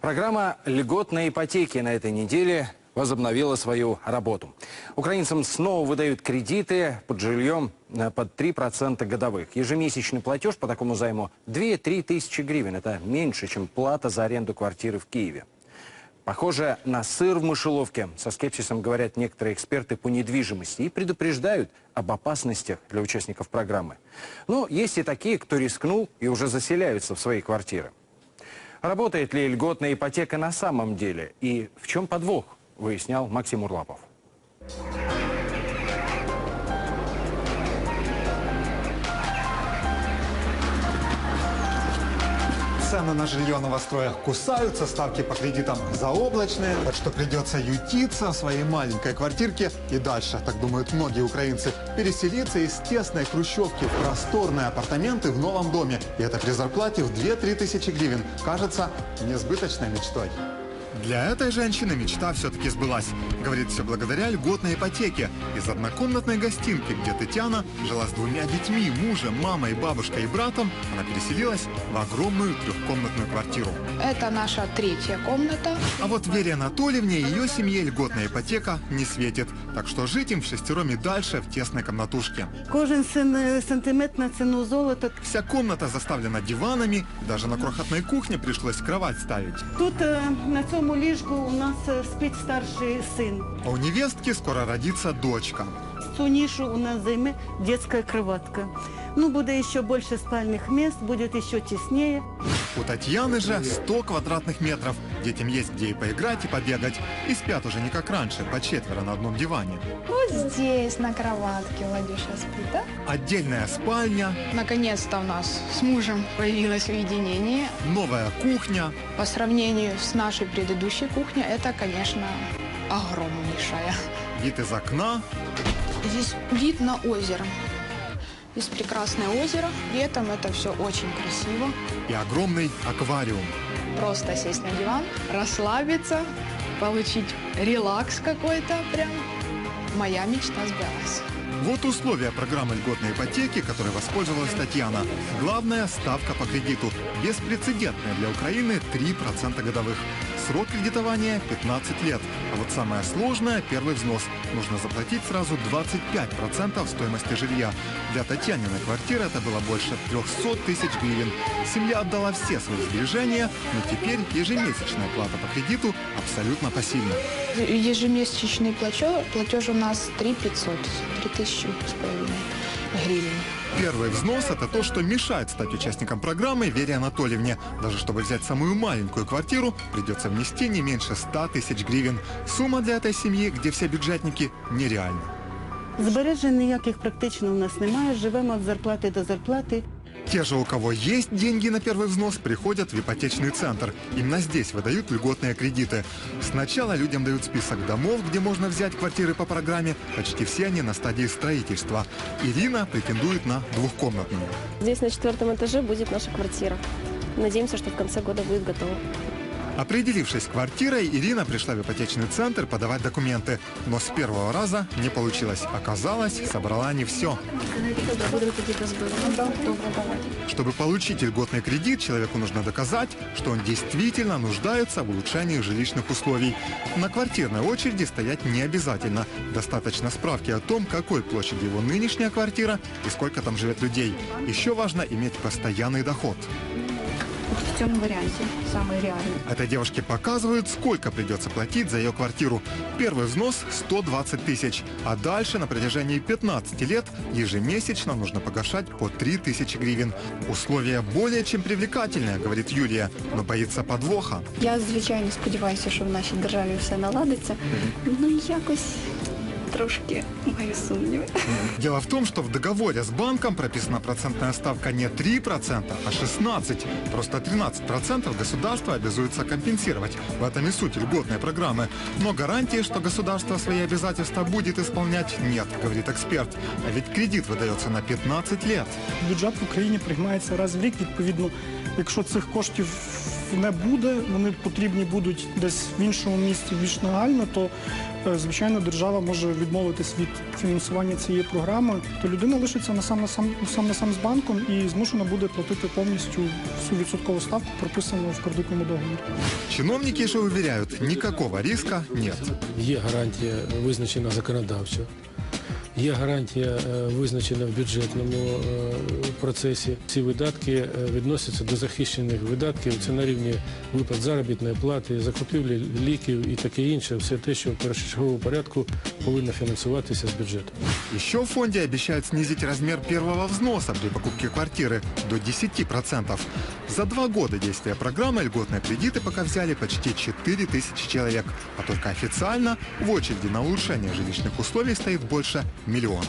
Программа льготной ипотеки на этой неделе возобновила свою работу. Украинцам снова выдают кредиты под жильем э, под 3% годовых. Ежемесячный платеж по такому займу 2-3 тысячи гривен. Это меньше, чем плата за аренду квартиры в Киеве. Похоже на сыр в мышеловке, со скепсисом говорят некоторые эксперты по недвижимости и предупреждают об опасностях для участников программы. Но есть и такие, кто рискнул и уже заселяются в свои квартиры. Работает ли льготная ипотека на самом деле и в чем подвох, выяснял Максим Урлапов. Цены на жилье в новостроях кусаются, ставки по кредитам заоблачные, так что придется ютиться в своей маленькой квартирке и дальше, так думают многие украинцы, переселиться из тесной хрущевки в просторные апартаменты в новом доме. И это при зарплате в 2-3 тысячи гривен. Кажется несбыточной мечтой. Для этой женщины мечта все-таки сбылась. Говорит, все благодаря льготной ипотеке. Из однокомнатной гостинки, где Татьяна жила с двумя детьми, мужем, мамой, бабушкой и братом, она переселилась в огромную трехкомнатную квартиру. Это наша третья комната. А вот Вере Анатольевне и ее семье льготная ипотека не светит. Так что жить им в шестером и дальше в тесной комнатушке. Кожен син- сантиметр на ціну золота. Вся комната заставлена диванами, даже на крохотной кухне пришлось кровать ставить. Тут е, на цьому ліжку у нас е, спить старший син. А у невестки скоро родится дочка. Цю нішу у нас займе детская кроватка. Ну, буде ще більше спальних місць, буде ще тіснее. У Татьяны же 100 квадратных метров. Детям есть где и поиграть, и побегать. И спят уже не как раньше, по четверо на одном диване. Вот здесь, на кроватке, Владюша спит, да? Отдельная спальня, Наконец-то у нас с мужем появилось уединение. новая кухня. По сравнению с нашей предыдущей кухней, это, конечно, огромнейшая. Вид из окна, Здесь вид на озеро. Здесь прекрасное озеро. Летом это все очень красиво. и огромный аквариум. Просто сесть на диван, расслабиться, получить релакс какой-то прям. Моя мечта сбылась. Вот условия программы льготной ипотеки, которой воспользовалась Татьяна. Главная ставка по кредиту. Беспрецедентная для Украины 3% годовых. Срок кредитования 15 лет. А вот самое сложное – первый взнос. Нужно заплатить сразу 25% стоимости жилья. Для Татьяниной квартиры это было больше 300 тысяч гривен. Семья отдала все свои сбережения, но теперь ежемесячная плата по кредиту абсолютно посильна. Ежемесячный платеж, платеж у нас 3 500, 3 тысячи с половиной гривен. Первый взнос – это то, что мешает стать участником программы Вере Анатольевне. Даже чтобы взять самую маленькую квартиру, придется внести не меньше 100 тысяч гривен. Сумма для этой семьи, где все бюджетники, нереальна. Збережень ніяких практично у нас немає. Живемо від зарплати до зарплати. Те же, у кого есть деньги на первый взнос, приходят в ипотечный центр. Именно здесь выдают льготные кредиты. Сначала людям дают список домов, где можно взять квартиры по программе. Почти все они на стадии строительства. Ирина претендует на двухкомнатную. Здесь на четвертом этаже будет наша квартира. Надеемся, что в конце года будет готова. Определившись с квартирой, Ирина пришла в ипотечный центр подавать документы. Но с первого раза не получилось. Оказалось, собрала не все. Чтобы получить льготный кредит, человеку нужно доказать, что он действительно нуждается в улучшении жилищных условий. На квартирной очереди стоять не обязательно. Достаточно справки о том, какой площади его нынешняя квартира и сколько там живет людей. Еще важно иметь постоянный доход В темном варианте, самый реальный. Этой девушке показывают, сколько придется платить за ее квартиру. Первый взнос – 120 тысяч, а дальше на протяжении 15 лет ежемесячно нужно погашать по 3 тысячи гривен. Условия более чем привлекательные, говорит Юлия, но боится подвоха. Я звичайно сподіваюся, що в нашій державі все наладиться. Ну якось трошки маю сумніви. Дело в том, что в договоре с банком прописана процентная ставка не 3%, а 16%. Просто 13% государство обязуется компенсировать. В этом и суть льготной программы. Но гарантии, что государство свои обязательства будет исполнять, нет, говорит эксперт. А ведь кредит выдается на 15 лет. Бюджет в Україні приймається раз в рік. Відповідно, Якщо цих коштів не буде, вони потрібні будуть десь в іншому місці більш нагально, то е, звичайно держава може відмовитись від фінансування цієї програми. То людина лишиться на сам на сам сам на сам з банком і змушена буде платити повністю всю відсоткову ставку, прописану в кредитному договорі. Чиновники же уверяют, никакого риска нет. Є гарантія визначена законодавчо, є гарантія е, визначена в бюджетному е, процесі. Ці видатки е, відносяться до захищених видатків. Це на рівні виплат заробітної плати, закупівлі ліків і таке інше. Все те, що в першочерговому порядку повинно фінансуватися з бюджету. Еще в фонде обещают снизить размер первого взноса при покупке квартиры до 10%. За два года действия программы льготные кредиты пока взяли почти 4 тысячи человек, а только официально в очереди на улучшение жилищных условий стоит больше миллиона.